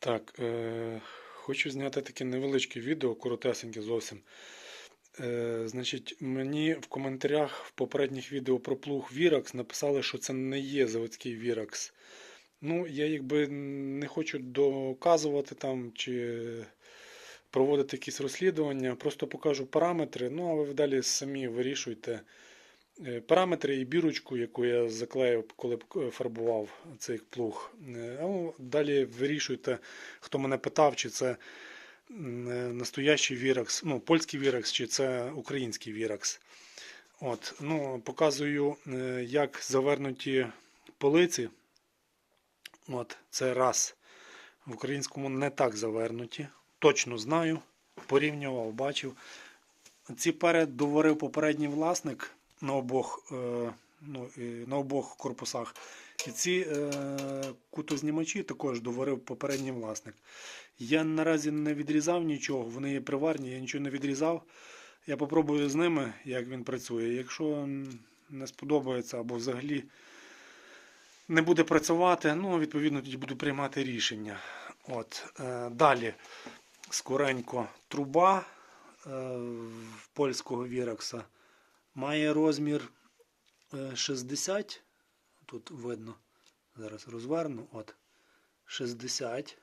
Так, е, хочу зняти таке невеличке відео, коротесеньке зовсім. Е, значить, мені в коментарях в попередніх відео про плуг Virax написали, що це не є заводський Virax. Ну, я якби не хочу доказувати там чи проводити якісь розслідування, просто покажу параметри, ну а ви далі самі вирішуйте. Е, Параметри і бірочку, яку я заклеїв, коли е, фарбував цей плуг. Е, ну, далі вирішуйте, хто мене питав, чи це настоящий Віракс, ну, польський Віракс, чи це український Віракс. От, ну, показую, як завернуті полиці. От, це раз. В українському не так завернуті. Точно знаю, порівнював, бачив. Ці перед доварив попередній власник на обох, е, ну, на обох корпусах. І ці е, кутознімачі також доварив попередній власник. Я наразі не відрізав нічого, вони є приварні, я нічого не відрізав. Я попробую з ними, як він працює. Якщо не сподобається або взагалі не буде працювати, ну, відповідно, тоді буду приймати рішення. От, е, далі, скоренько, труба е, польського Віракса має розмір е, 60. Тут видно, зараз розверну. От, 60.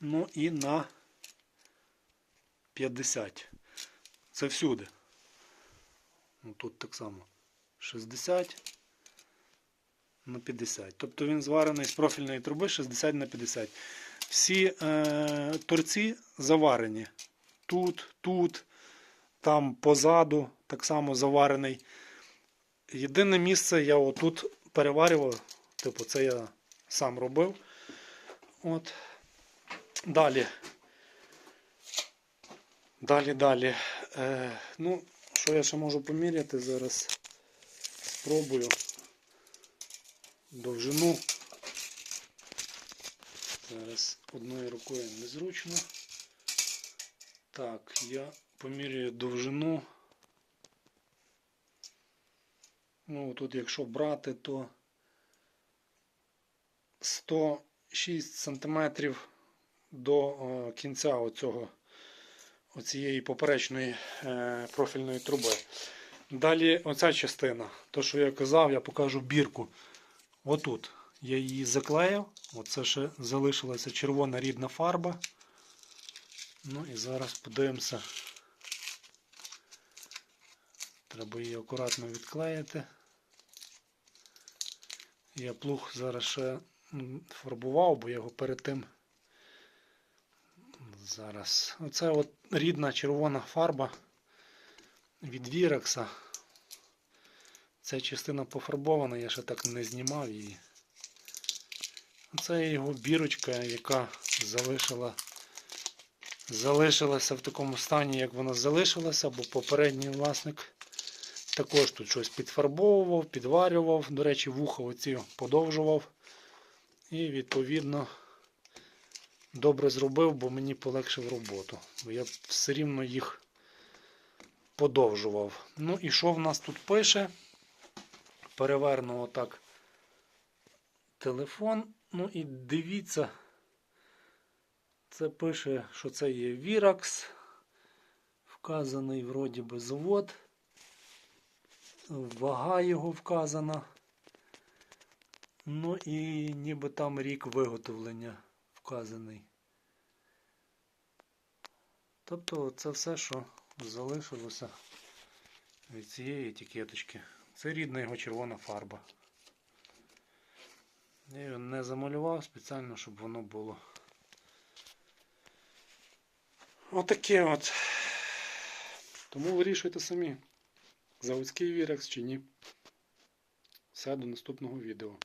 Ну і на 50. Це всюди. Ну, тут так само. 60 на 50. Тобто він зварений з профільної труби 60 на 50. Всі е, торці заварені. Тут, тут, там позаду так само заварений. Єдине місце я отут переварював. Типу, це я сам робив. От. Далі. Далі, далі. Е, ну, що я ще можу поміряти зараз? Спробую. Довжину. Зараз одною рукою незручно. Так, я поміряю довжину. Ну, тут якщо брати, то 106 сантиметрів до е, кінця оцього, оцієї поперечної е, профільної труби. Далі оця частина. То, що я казав, я покажу бірку. Отут. Я її заклеїв. Оце ще залишилася червона рідна фарба. Ну і зараз подивимося. Треба її акуратно відклеїти. Я плуг зараз ще фарбував, бо я його перед тим. Зараз. Оце от рідна червона фарба від Вірекса. Ця частина пофарбована, я ще так не знімав її. Це його бірочка, яка залишила, залишилася в такому стані, як вона залишилася, бо попередній власник також тут щось підфарбовував, підварював. До речі, вуха оці подовжував. І відповідно добре зробив, бо мені полегшив роботу. Бо я все рівно їх подовжував. Ну і що в нас тут пише? Переверну отак телефон. Ну і дивіться, це пише, що це є Virax. Вказаний вроді би завод. Вага його вказана. Ну і ніби там рік виготовлення вказаний. Тобто це все, що залишилося від цієї етикеточки. Це рідна його червона фарба. Я його не замалював спеціально, щоб воно було. Отаке от. Тому вирішуйте самі, заводський вірекс чи ні. Все до наступного відео.